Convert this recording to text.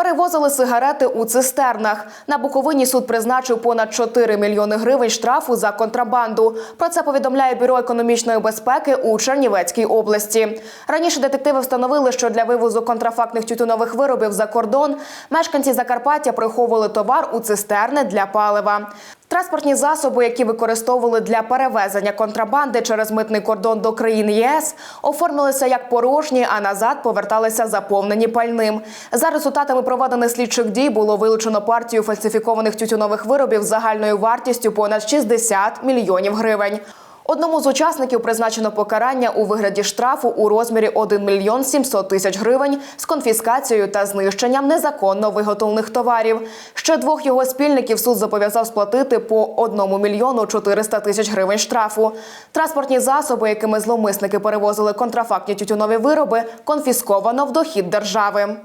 Перевозили сигарети у цистернах. На Буковині суд призначив понад 4 мільйони гривень штрафу за контрабанду. Про це повідомляє бюро економічної безпеки у Чернівецькій області. Раніше детективи встановили, що для вивозу контрафактних тютюнових виробів за кордон мешканці Закарпаття приховували товар у цистерни для палива. Транспортні засоби, які використовували для перевезення контрабанди через митний кордон до країн ЄС, оформилися як порожні, а назад поверталися заповнені пальним. За результатами проведених слідчих дій було вилучено партію фальсифікованих тютюнових виробів загальною вартістю понад 60 мільйонів гривень. Одному з учасників призначено покарання у вигляді штрафу у розмірі 1 мільйон 700 тисяч гривень з конфіскацією та знищенням незаконно виготовлених товарів. Ще двох його спільників суд зобов'язав сплатити по 1 мільйону 400 тисяч гривень штрафу. Транспортні засоби, якими зловмисники перевозили контрафактні тютюнові вироби, конфісковано в дохід держави.